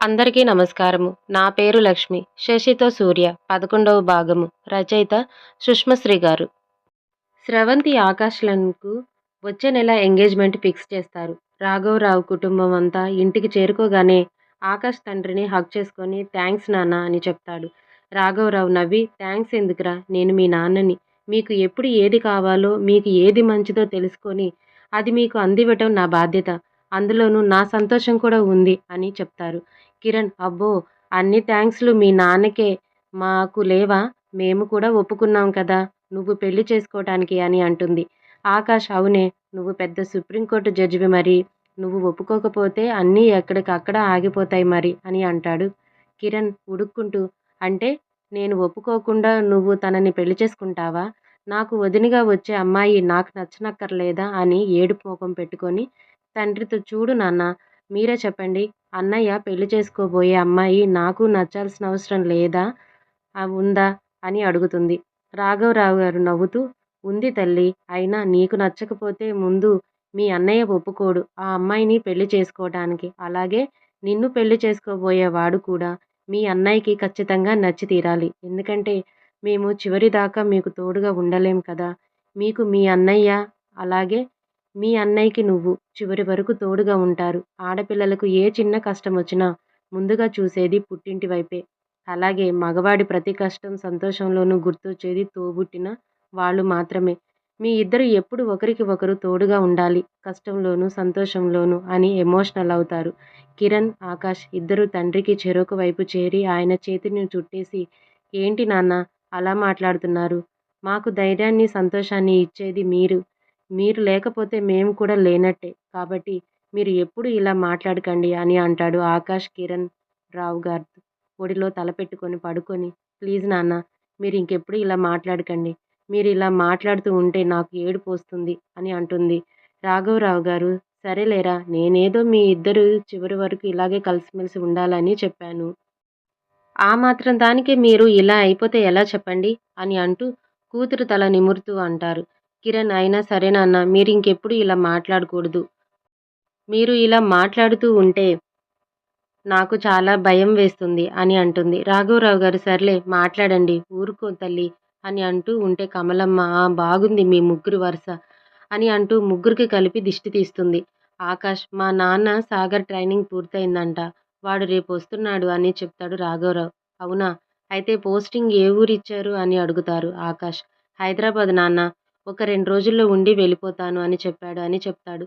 అందరికీ నమస్కారము. నా పేరు లక్ష్మి. శశితో సూర్య. పదకొండవ భాగము. రచయిత సుష్మశ్రీ గారు. స్రవంతి ఆకాశ్లకు వచ్చే నెల ఎంగేజ్మెంట్ ఫిక్స్ చేస్తారు. రాఘవరావు కుటుంబం అంతా ఇంటికి చేరుకోగానే ఆకాష్ తండ్రిని హక్ చేసుకొని థ్యాంక్స్ నాన్న అని చెప్తాడు. రాఘవరావు నవ్వి థ్యాంక్స్ ఎందుకురా? నేను మీ నాన్నని. మీకు ఎప్పుడు ఏది కావాలో మీకు ఏది మంచిదో తెలుసుకొని అది మీకు అందివ్వటం నా బాధ్యత. అందులోనూ నా సంతోషం కూడా ఉంది అని చెప్తారు. కిరణ్ అబ్బో! అన్ని థ్యాంక్స్లు మీ నాన్నకే. మాకు లేవా? మేము కూడా ఒప్పుకున్నాం కదా! నువ్వు పెళ్ళి చేసుకోవటానికి అని అంటుంది. ఆకాష్ అవునే! నువ్వు పెద్ద సుప్రీంకోర్టు జడ్జివి మరి. నువ్వు ఒప్పుకోకపోతే అన్నీ ఎక్కడికక్కడ ఆగిపోతాయి మరి అని అంటాడు కిరణ్ ఉడుక్కుంటూ. అంటే నేను ఒప్పుకోకుండా నువ్వు తనని పెళ్ళి చేసుకుంటావా? నాకు వదినగా వచ్చే అమ్మాయి నాకు నచ్చనక్కర్లేదా అని ఏడుపు ముఖం పెట్టుకొని తండ్రితో చూడు నాన్న మీరే చెప్పండి. అన్నయ్య పెళ్ళి చేసుకోబోయే అమ్మాయి నాకు నచ్చాల్సిన అవసరం లేదా? ఉందా? అని అడుగుతుంది. రాఘవరావు గారు నవ్వుతూ ఉంది తల్లి అయినా నీకు నచ్చకపోతే ముందు మీ అన్నయ్య ఒప్పుకోడు. ఆ అమ్మాయిని పెళ్ళి చేసుకోవడానికి. అలాగే నిన్ను పెళ్ళి చేసుకోబోయేవాడు కూడా మీ అన్నయ్యకి ఖచ్చితంగా నచ్చి తీరాలి. ఎందుకంటే మేము చివరి దాకా మీకు తోడుగా ఉండలేం కదా. మీకు మీ అన్నయ్య అలాగే మీ అన్నయ్యకి నువ్వు చివరి వరకు తోడుగా ఉంటారు. ఆడపిల్లలకు ఏ చిన్న కష్టం వచ్చినా ముందుగా చూసేది పుట్టింటి వైపే. అలాగే మగవాడి ప్రతి కష్టం సంతోషంలోనూ గుర్తొచ్చేది తోబుట్టిన వాళ్ళు మాత్రమే. మీ ఇద్దరు ఎప్పుడు ఒకరికి ఒకరు తోడుగా ఉండాలి. కష్టంలోనూ సంతోషంలోనూ అని ఎమోషనల్ అవుతారు. కిరణ్ ఆకాష్ ఇద్దరు తండ్రికి చెరొక వైపు చేరి ఆయన చేతిని చుట్టేసి ఏంటి నాన్న అలా మాట్లాడుతున్నారు? మాకు ధైర్యాన్ని సంతోషాన్ని ఇచ్చేది మీరు. మీరు లేకపోతే మేము కూడా లేనట్టే. కాబట్టి మీరు ఎప్పుడు ఇలా మాట్లాడకండి అని అంటాడు ఆకాష్ కిరణ్ రావు గారు. ఒడిలో తల పెట్టుకొని పడుకొని ప్లీజ్ నాన్న మీరు ఇంకెప్పుడు ఇలా మాట్లాడకండి. మీరు ఇలా మాట్లాడుతూ ఉంటే నాకు ఏడుపు వస్తుంది అని అంటుంది. రాఘవరావు గారు సరేలేరా నేనేదో మీ ఇద్దరు చివరి వరకు ఇలాగే కలిసిమెలిసి ఉండాలని చెప్పాను. ఆ మాత్రం దానికి మీరు ఇలా అయిపోతే ఎలా చెప్పండి అని అంటూ కూతురు తల నిమురుతూ అంటారు. కిరణ్ అయినా సరే నాన్న మీరు ఇంకెప్పుడు ఇలా మాట్లాడకూడదు. మీరు ఇలా మాట్లాడుతూ ఉంటే నాకు చాలా భయం వేస్తుంది అని అంటుంది. రాఘవరావు గారు సర్లే మాట్లాడండి ఊరుకో తల్లి అని అంటూ ఉంటే కమలమ్మ బాగుంది మీ ముగ్గురు వరుస అని అంటూ ముగ్గురికి కలిపి దిష్టి తీస్తుంది. ఆకాష్ మా నాన్న సాగర్ ట్రైనింగ్ పూర్తయిందంట వాడు రేపు వస్తున్నాడు అని చెప్తాడు రాఘవరావు. అవునా? అయితే పోస్టింగ్ ఏ ఊరిచ్చారు అని అడుగుతారు ఆకాష్. హైదరాబాద్ నాన్న ఒక రెండు రోజుల్లో ఉండి వెళ్ళిపోతాను అని చెప్పాడు అని చెప్తాడు.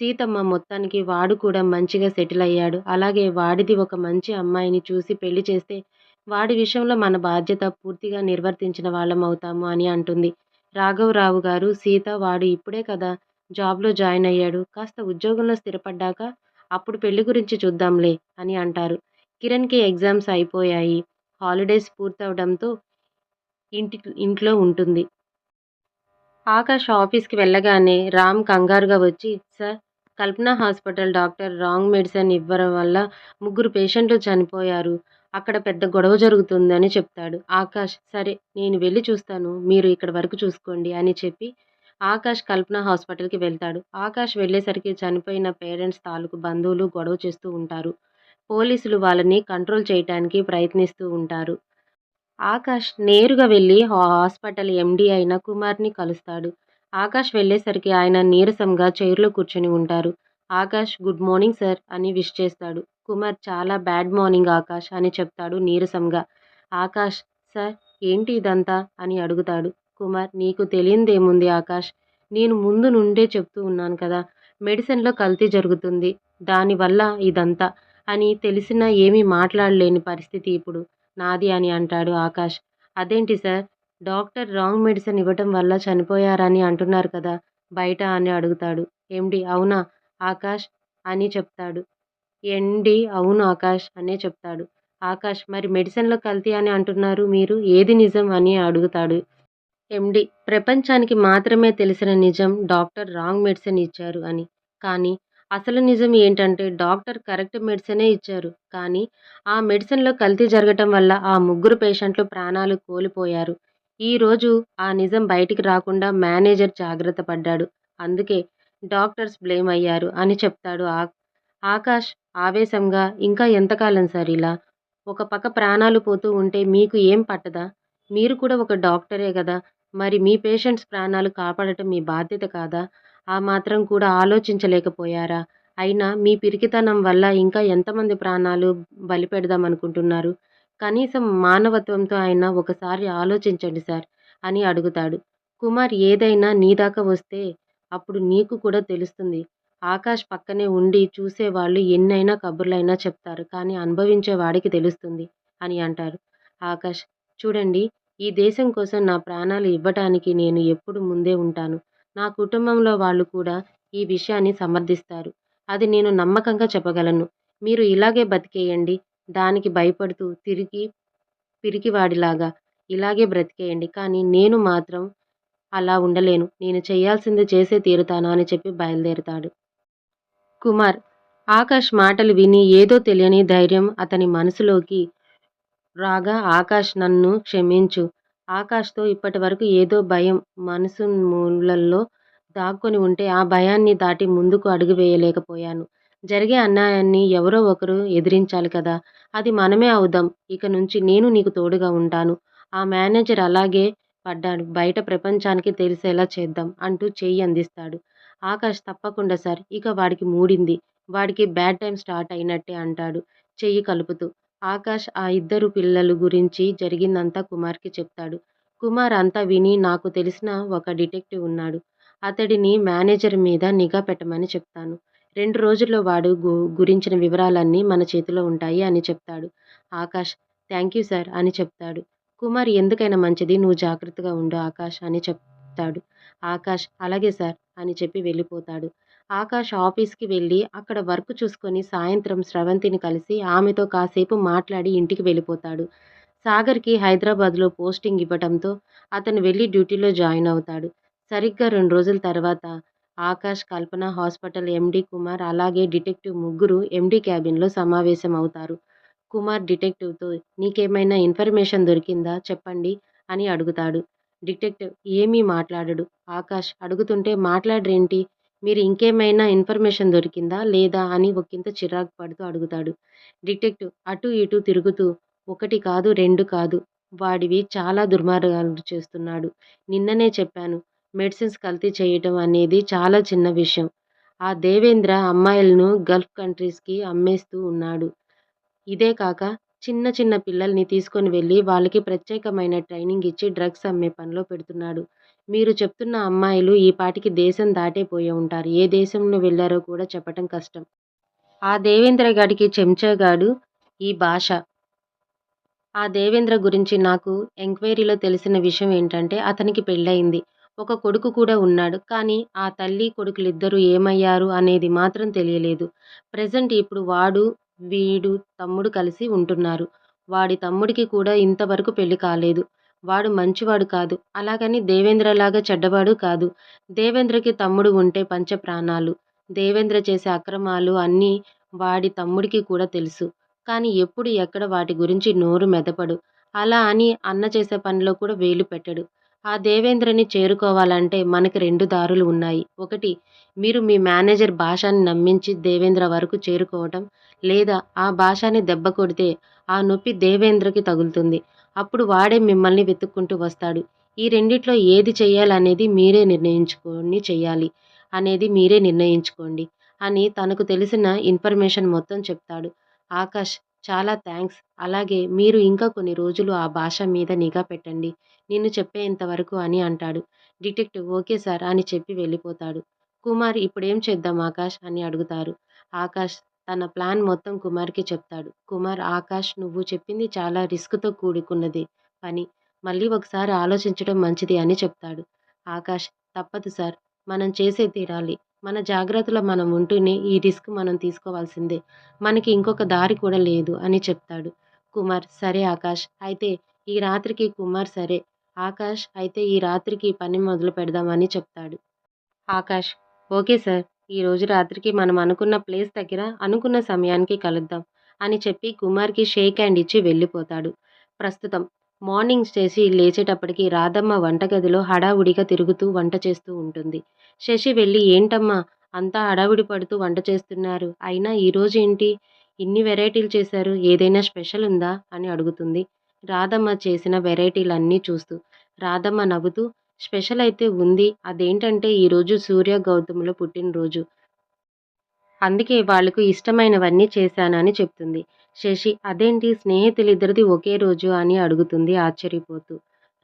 సీతమ్మ మొత్తానికి వాడు కూడా మంచిగా సెటిల్ అయ్యాడు. అలాగే వాడిది ఒక మంచి అమ్మాయిని చూసి పెళ్ళి చేస్తే వాడి విషయంలో మన బాధ్యత పూర్తిగా నిర్వర్తించిన వాళ్ళం అవుతాము అని అంటుంది. రాఘవరావు గారు సీత వాడు ఇప్పుడే కదా జాబ్లో జాయిన్ అయ్యాడు. కాస్త ఉద్యోగంలో స్థిరపడ్డాక అప్పుడు పెళ్ళి గురించి చూద్దాంలే అని అంటారు. కిరణ్కి ఎగ్జామ్స్ అయిపోయాయి. హాలిడేస్ పూర్తవడంతో ఇంటి ఇంట్లో ఉంటుంది. ఆకాష్ ఆఫీస్కి వెళ్ళగానే రామ్ కంగారుగా వచ్చి sir Kalpana hospital doctor wrong medicine ఇవ్వడం వల్ల ముగ్గురు పేషెంట్లు చనిపోయారు. అక్కడ పెద్ద గొడవ జరుగుతుందని చెప్తాడు. ఆకాష్ సరే నేను వెళ్ళి చూస్తాను. మీరు ఇక్కడ వరకు చూసుకోండి అని చెప్పి ఆకాష్ కల్పన హాస్పిటల్కి వెళ్తాడు. ఆకాష్ వెళ్ళేసరికి చనిపోయిన పేరెంట్స్ తాలూకు బంధువులు గొడవ చేస్తూ ఉంటారు. పోలీసులు వాళ్ళని కంట్రోల్ చేయటానికి ప్రయత్నిస్తూ ఉంటారు. ఆకాష్ నేరుగా వెళ్ళి హాస్పిటల్ ఎండి అయిన కుమార్ని కలుస్తాడు. ఆకాష్ వెళ్ళేసరికి ఆయన నీరసంగా చైర్లో కూర్చొని ఉంటారు. ఆకాష్ గుడ్ మార్నింగ్ సార్ అని విష్ చేస్తాడు. కుమార్ చాలా బ్యాడ్ మార్నింగ్ ఆకాష్ అని చెప్తాడు నీరసంగా. ఆకాష్ సార్ ఏంటి ఇదంతా? అని అడుగుతాడు. కుమార్ నీకు తెలియందేముంది ఆకాష్? నేను ముందు నుండే చెప్తూ ఉన్నాను కదా మెడిసిన్లో కల్తీ జరుగుతుంది. దానివల్ల ఇదంతా అని తెలిసినా ఏమీ మాట్లాడలేని పరిస్థితి ఇప్పుడు. నాది అని అంటాడు ఆకాష్. అదేంటి సార్? డాక్టర్ రాంగ్ మెడిసిన్ ఇవ్వటం వల్ల చనిపోయారని అంటున్నారు కదా బయట అని అడుగుతాడు. ఎండి అవునా? ఆకాష్ అని చెప్తాడు. ఎండి అవును ఆకాష్ అనే చెప్తాడు. ఆకాష్ మరి మెడిసిన్లో కల్తీ అని అంటున్నారు మీరు? ఏది నిజం? అని అడుగుతాడు. ఎండి ప్రపంచానికి మాత్రమే తెలిసిన నిజం డాక్టర్ రాంగ్ మెడిసిన్ ఇచ్చారు అని. కానీ అసలు నిజం ఏంటంటే డాక్టర్ కరెక్ట్ మెడిసినే ఇచ్చారు. కానీ ఆ మెడిసిన్లో కల్తీ జరగటం వల్ల ఆ ముగ్గురు పేషెంట్లు ప్రాణాలు కోల్పోయారు. ఈరోజు ఆ నిజం బయటికి రాకుండా మేనేజర్ జాగ్రత్త పడ్డాడు. అందుకే డాక్టర్స్ బ్లేమ్ అయ్యారు అని చెప్తాడు ఆ ఆకాష్ ఆవేశంగా ఇంకా ఎంతకాలం సార్ ఇలా? ఒక పక్క ప్రాణాలు పోతూ ఉంటే మీకు ఏం పట్టదా? మీరు కూడా ఒక డాక్టరే కదా? మరి మీ పేషెంట్స్ ప్రాణాలు కాపాడటం మీ బాధ్యత కాదా? ఆ మాత్రం కూడా ఆలోచించలేకపోయారా? అయినా మీ పిరికితనం వల్ల ఇంకా ఎంతమంది ప్రాణాలు బలిపెడదాం అనుకుంటున్నారు? కనీసం మానవత్వంతో అయినా ఒకసారి ఆలోచించండి సార్ అని అడుగుతాడు. కుమార్ ఏదైనా నీ దాకా వస్తే అప్పుడు నీకు కూడా తెలుస్తుంది. ఆకాష్ పక్కనే ఉండి చూసేవాళ్ళు ఎన్నైనా కబుర్లైనా చెప్తారు కానీ అనుభవించే వాడికి తెలుస్తుంది అని అంటారు. ఆకాష్ చూడండి ఈ దేశం కోసం నా ప్రాణాలు ఇవ్వటానికి నేను ఎప్పుడు ముందే ఉంటాను. నా కుటుంబంలో వాళ్ళు కూడా ఈ విషయాన్ని సమర్థిస్తారు. అది నేను నమ్మకంగా చెప్పగలను. మీరు ఇలాగే బతికేయండి. దానికి భయపడుతూ తిరిగి పిరికివాడిలాగా ఇలాగే బ్రతికేయండి. కానీ నేను మాత్రం అలా ఉండలేను. నేను చేయాల్సింది చేసే తీరుతాను అని చెప్పి బయలుదేరుతాడు. కుమార్ ఆకాష్ మాటలు విని ఏదో తెలియని ధైర్యం అతని మనసులోకి రాగా ఆకాష్ నన్ను క్షమించు. ఆకాష్తో ఇప్పటి వరకు ఏదో భయం మనసు మూలల్లో దాక్కొని ఉంటే ఆ భయాన్ని దాటి ముందుకు అడుగు వేయలేకపోయాను. జరిగే అన్యాయాన్ని ఎవరో ఒకరు ఎదిరించాలి కదా. అది మనమే అవుదాం. ఇక నుంచి నేను నీకు తోడుగా ఉంటాను. ఆ మేనేజర్ అలాగే పడ్డాడు. బయట ప్రపంచానికి తెలిసేలా చేద్దాం అంటూ చెయ్యి అందిస్తాడు. ఆకాష్ తప్పకుండా సార్. ఇక వాడికి మూడింది. వాడికి బ్యాడ్ టైం స్టార్ట్ అయినట్టే అంటాడు. చెయ్యి కలుపుతూ. ఆకాష్ ఆ ఇద్దరు పిల్లలు గురించి జరిగిందంతా కుమార్కి చెప్తాడు. కుమార్ అంతా విని నాకు తెలిసిన ఒక డిటెక్టివ్ ఉన్నాడు. అతడిని మేనేజర్ మీద నిఘా పెట్టమని చెప్తాను. రెండు రోజుల్లో వాడు గు గురించిన వివరాలన్నీ మన చేతిలో ఉంటాయి అని చెప్తాడు. ఆకాష్ థ్యాంక్ యూ సార్ అని చెప్తాడు. కుమార్ ఎందుకైనా మంచిది నువ్వు జాగ్రత్తగా ఉండు ఆకాష్ అని చెప్తాడు. ఆకాష్ అలాగే సార్ అని చెప్పి వెళ్ళిపోతాడు. ఆకాష్ ఆఫీస్కి వెళ్ళి అక్కడ వర్క్ చూసుకొని సాయంత్రం స్రవంతిని కలిసి ఆమెతో కాసేపు మాట్లాడి ఇంటికి వెళ్ళిపోతాడు. సాగర్కి హైదరాబాద్లో పోస్టింగ్ ఇవ్వడంతో అతను వెళ్ళి డ్యూటీలో జాయిన్ అవుతాడు. సరిగ్గా రెండు రోజుల తర్వాత ఆకాష్ కల్పన హాస్పిటల్ ఎండి కుమార్ అలాగే డిటెక్టివ్ ముగ్గురు ఎండి క్యాబిన్లో సమావేశం అవుతారు. కుమార్ డిటెక్టివ్తో నీకేమైనా ఇన్ఫర్మేషన్ దొరికిందా? చెప్పండి అని అడుగుతాడు. డిటెక్టివ్ ఏమీ మాట్లాడడు. ఆకాష్ అడుగుతుంటే మాట్లాడరేంటి? మీరు ఇంకేమైనా ఇన్ఫర్మేషన్ దొరికిందా? లేదా? అని ఒకంత చిరాకు పడుతూ అడుగుతాడు. డిటెక్టివ్ అటు ఇటు తిరుగుతూ ఒకటి కాదు రెండు కాదు వాడివి చాలా దుర్మార్గాలు చేస్తున్నాడు. నిన్ననే చెప్పాను మెడిసిన్స్ కల్తీ చేయటం అనేది చాలా చిన్న విషయం. ఆ దేవేంద్ర అమ్మాయిలను గల్ఫ్ కంట్రీస్కి అమ్మేస్తూ ఉన్నాడు. ఇదే కాక చిన్న చిన్న పిల్లల్ని తీసుకొని వెళ్ళి వాళ్ళకి ప్రత్యేకమైన ట్రైనింగ్ ఇచ్చి డ్రగ్స్ అమ్మే పనిలో పెడుతున్నాడు. మీరు చెప్తున్న అమ్మాయిలు ఈ పాటికి దేశం దాటేపోయి ఉంటారు. ఏ దేశంలో వెళ్ళారో కూడా చెప్పటం కష్టం. ఆ దేవేంద్ర గాడికి చెంచాగాడు ఈ భాష. ఆ దేవేంద్ర గురించి నాకు ఎంక్వైరీలో తెలిసిన విషయం ఏంటంటే అతనికి పెళ్ళయింది. ఒక కొడుకు కూడా ఉన్నాడు. కానీ ఆ తల్లి కొడుకులిద్దరూ ఏమయ్యారు అనేది మాత్రం తెలియలేదు. ప్రజెంట్ ఇప్పుడు వాడు వీడు తమ్ముడు కలిసి ఉంటున్నారు. వాడి తమ్ముడికి కూడా ఇంతవరకు పెళ్ళి కాలేదు. వాడు మంచివాడు కాదు. అలాగని దేవేంద్రలాగా చెడ్డవాడు కాదు. దేవేంద్రకి తమ్ముడు ఉంటే పంచ ప్రాణాలు దేవేంద్ర చేసే అక్రమాలు అన్నీ వాడి తమ్ముడికి కూడా తెలుసు. కానీ ఎప్పుడు ఎక్కడ వాటి గురించి నోరు మెదపడు. అలా అని అన్న చేసే పనిలో కూడా వేలు పెట్టడు. ఆ దేవేంద్రని చేరుకోవాలంటే మనకి రెండు దారులు ఉన్నాయి. ఒకటి మీరు మీ మేనేజర్ భాషని నమ్మించి దేవేంద్ర వరకు చేరుకోవటం. లేదా ఆ భాషని దెబ్బ కొడితే ఆ నొప్పి దేవేంద్రకి తగులుతుంది. అప్పుడు వాడే మిమ్మల్ని వెతుక్కుంటూ వస్తాడు. ఈ రెండిట్లో ఏది చేయాలనేది మీరే నిర్ణయించుకొని చెయ్యాలి అనేది మీరే నిర్ణయించుకోండి అని తనకు తెలిసిన ఇన్ఫర్మేషన్ మొత్తం చెప్తాడు. ఆకాష్ చాలా థ్యాంక్స్. అలాగే మీరు ఇంకా కొన్ని రోజులు ఆ భాష మీద నిఘా పెట్టండి. నిన్ను చెప్పేంత వరకు అని అంటాడు. డిటెక్టివ్ ఓకే సార్ అని చెప్పి వెళ్ళిపోతాడు. కుమార్ ఇప్పుడేం చేద్దాం ఆకాష్ అని అడుగుతారు. ఆకాష్ తన ప్లాన్ మొత్తం కుమార్కి చెప్తాడు. కుమార్ ఆకాష్ నువ్వు చెప్పింది చాలా రిస్క్తో కూడుకున్నది పని. మళ్ళీ ఒకసారి ఆలోచించడం మంచిది అని చెప్తాడు. ఆకాష్ తప్పదు సార్. మనం చేసే తీరాలి. మన జాగ్రత్తలో మనం ఉంటూనే ఈ రిస్క్ మనం తీసుకోవాల్సిందే. మనకి ఇంకొక దారి కూడా లేదు అని చెప్తాడు. కుమార్ సరే ఆకాష్. అయితే ఈ రాత్రికి కుమార్ సరే. ఆకాష్ అయితే ఈ రాత్రికి పని మొదలు పెడదామని చెప్తాడు. Akash okay sir. ఈరోజు రాత్రికి మనం అనుకున్న ప్లేస్ దగ్గర అనుకున్న సమయానికి కలుద్దాం అని చెప్పి కుమార్కి షేక్ హ్యాండ్ ఇచ్చి వెళ్ళిపోతాడు. ప్రస్తుతం మార్నింగ్ చేసి లేచేటప్పటికి రాధమ్మ వంటగదిలో హడావుడిగా తిరుగుతూ వంట చేస్తూ ఉంటుంది. శశి వెళ్ళి ఏంటమ్మా అంతా హడావిడి పడుతూ వంట చేస్తున్నారు? అయినా ఈరోజు ఏంటి? ఇన్ని వెరైటీలు చేశారు ఏదైనా స్పెషల్ ఉందా? అని అడుగుతుంది. రాధమ్మ చేసిన వెరైటీలన్నీ చూస్తూ రాధమ్మ నవ్వుతూ స్పెషల్ అయితే ఉంది. అదేంటంటే ఈరోజు సూర్య గౌతముల పుట్టినరోజు. అందుకే వాళ్ళకు ఇష్టమైనవన్నీ చేశానని చెప్తుంది. శశి అదేంటి స్నేహితులిద్దరిది ఒకే రోజు అని అడుగుతుంది ఆశ్చర్యపోతూ.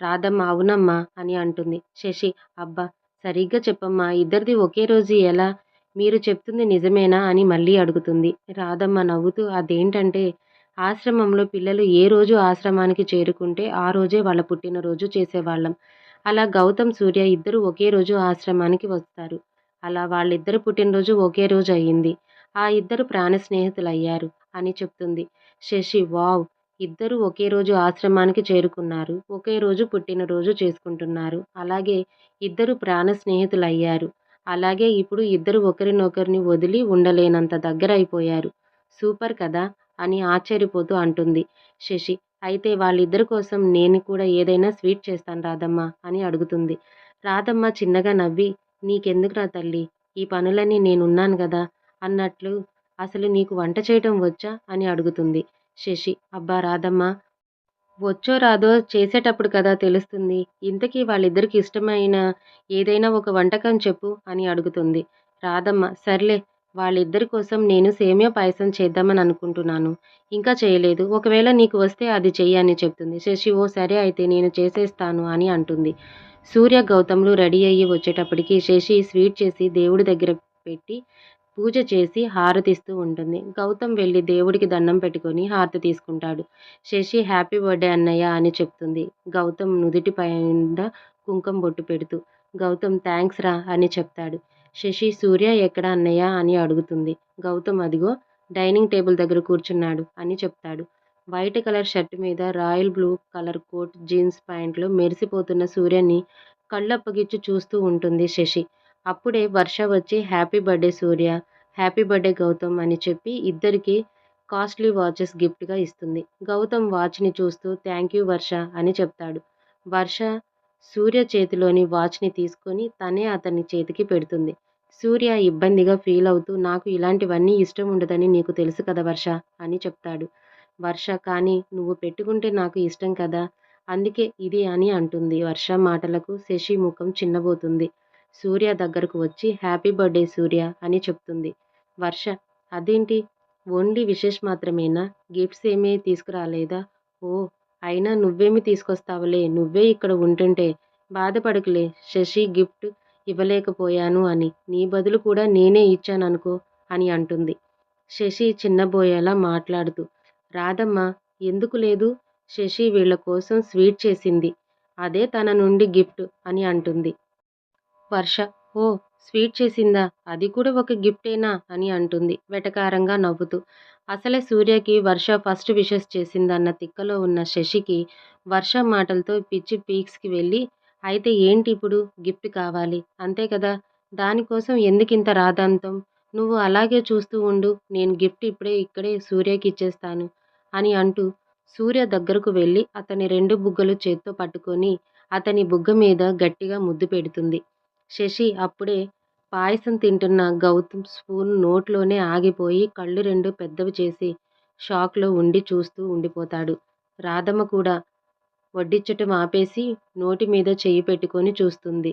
రాధమ్మ అవునమ్మా అని అంటుంది. శశి అబ్బా సరిగ్గా చెప్పమ్మా ఇద్దరిది ఒకే రోజు ఎలా? మీరు చెప్తుంది నిజమేనా అని మళ్ళీ అడుగుతుంది. రాధమ్మ నవ్వుతూ అదేంటంటే ఆశ్రమంలో పిల్లలు ఏ రోజు ఆశ్రమానికి చేరుకుంటే ఆ రోజే వాళ్ళ పుట్టినరోజు చేసేవాళ్ళం. అలా గౌతమ్ సూర్య ఇద్దరు ఒకే రోజు ఆశ్రమానికి వస్తారు. అలా వాళ్ళిద్దరు పుట్టినరోజు ఒకే రోజు అయ్యింది. ఆ ఇద్దరు ప్రాణ స్నేహితులయ్యారు అని చెప్తుంది. శశి వావ్! ఇద్దరు ఒకే రోజు ఆశ్రమానికి చేరుకున్నారు. ఒకే రోజు పుట్టినరోజు చేసుకుంటున్నారు. అలాగే ఇద్దరు ప్రాణ స్నేహితులయ్యారు. అలాగే ఇప్పుడు ఇద్దరు ఒకరినొకరిని వదిలి ఉండలేనంత దగ్గర అయిపోయారు సూపర్ కదా! అని ఆశ్చర్యపోతూ అంటుంది శశి. అయితే వాళ్ళిద్దరి కోసం నేను కూడా ఏదైనా స్వీట్ చేస్తాను రాధమ్మ అని అడుగుతుంది. రాధమ్మ చిన్నగా నవ్వి నీకెందుకురా తల్లి? ఈ పనులన్నీ నేనున్నాను కదా అన్నట్లు అసలు నీకు వంట చేయటం వచ్చా? అని అడుగుతుంది శశి. అబ్బా రాధమ్మ వచ్చో రాదో చేసేటప్పుడు కదా తెలుస్తుంది. ఇంతకీ వాళ్ళిద్దరికి ఇష్టమైన ఏదైనా ఒక వంటకం చెప్పు అని అడుగుతుంది. రాధమ్మ సర్లే వాళ్ళిద్దరి కోసం నేను సేమియా పాయసం చేద్దామని అనుకుంటున్నాను. ఇంకా చేయలేదు. ఒకవేళ నీకు వస్తే అది చెయ్యి అని చెప్తుంది. శశి ఓ సరే అయితే నేను చేసేస్తాను అని అంటుంది. సూర్య గౌతమ్లు రెడీ అయ్యి వచ్చేటప్పటికి శశి స్వీట్ చేసి దేవుడి దగ్గర పెట్టి పూజ చేసి హారతిస్తూ ఉంటుంది. గౌతమ్ వెళ్ళి దేవుడికి దండం పెట్టుకొని హారతి తీసుకుంటాడు. శశి హ్యాపీ బర్త్డే అన్నయ్య అని చెప్తుంది. గౌతమ్ నుదుటి పైన కుంకం బొట్టు పెడుతూ గౌతమ్ థ్యాంక్స్ రా అని చెప్తాడు. శశి సూర్య ఎక్కడ అన్నయ్య? అని అడుగుతుంది. గౌతమ్ అదిగో డైనింగ్ టేబుల్ దగ్గర కూర్చున్నాడు అని చెప్తాడు. వైట్ కలర్ షర్ట్ మీద royal blue colour coat jeans ప్యాంట్లో మెరిసిపోతున్న సూర్యని కళ్ళప్పగిచ్చి చూస్తూ ఉంటుంది శశి. అప్పుడే వర్ష వచ్చి happy birthday Surya happy birthday Gautam అని చెప్పి ఇద్దరికి కాస్ట్లీ వాచెస్ గిఫ్ట్గా ఇస్తుంది. గౌతమ్ వాచ్ని చూస్తూ థ్యాంక్ యూ వర్ష అని చెప్తాడు. వర్ష సూర్య చేతిలోని వాచ్ని తీసుకొని తనే అతని చేతికి పెడుతుంది. సూర్య ఇబ్బందిగా ఫీల్ అవుతూ నాకు ఇలాంటివన్నీ ఇష్టం ఉండదని నీకు తెలుసు కదా వర్ష అని చెప్తాడు. వర్ష కానీ నువ్వు పెట్టుకుంటే నాకు ఇష్టం కదా అందుకే ఇది అని అంటుంది వర్ష మాటలకు శశి ముఖం చిన్నబోతుంది. సూర్య దగ్గరకు వచ్చి హ్యాపీ బర్త్డే సూర్య అని చెప్తుంది. వర్ష అదేంటి? ఓన్లీ విశేష్ మాత్రమేనా? గిఫ్ట్స్ ఏమీ తీసుకురాలేదా? ఓ అయినా నువ్వేమి తీసుకొస్తావులే? నువ్వే ఇక్కడ ఉంటుంటే బాధపడకులే. శశి గిఫ్ట్ ఇవ్వలేకపోయాను అని. నీ బదులు కూడా నేనే ఇచ్చాననుకో అని అంటుంది. శశి చిన్నబోయేలా మాట్లాడుతూ రాధమ్మ ఎందుకు లేదు? శశి వీళ్ళ కోసం స్వీట్ చేసింది. అదే తన నుండి గిఫ్ట్ అని అంటుంది. వర్ష ఓ స్వీట్ చేసిందా? అది కూడా ఒక గిఫ్టేనా? అని అంటుంది వెటకారంగా నవ్వుతూ. అసలే సూర్యకి వర్ష ఫస్ట్ విషెస్ చేసిందన్న తిక్కలో ఉన్న శశికి వర్ష మాటలతో పిచ్చి పీక్స్కి వెళ్ళి అయితే ఏంటి ఇప్పుడు గిఫ్ట్ కావాలి? అంతే కదా! దానికోసం ఎందుకింత రాధాంతం నువ్వు అలాగే చూస్తూ ఉండు నేను గిఫ్ట్ ఇప్పుడే ఇక్కడే సూర్యకి ఇచ్చేస్తాను అని అంటూ సూర్య దగ్గరకు వెళ్ళి అతని రెండు బుగ్గలు చేత్తో పట్టుకొని అతని బుగ్గ మీద గట్టిగా ముద్దు పెడుతుంది. శశి అప్పుడే పాయసం తింటున్న గౌతమ్ స్పూన్ నోట్లోనే ఆగిపోయి కళ్ళు రెండు పెద్దవి చేసి షాక్లో ఉండి చూస్తూ ఉండిపోతాడు. రాధమ్మ కూడా వడ్డిచ్చటం ఆపేసి నోటి మీద చెయ్యి పెట్టుకొని చూస్తుంది.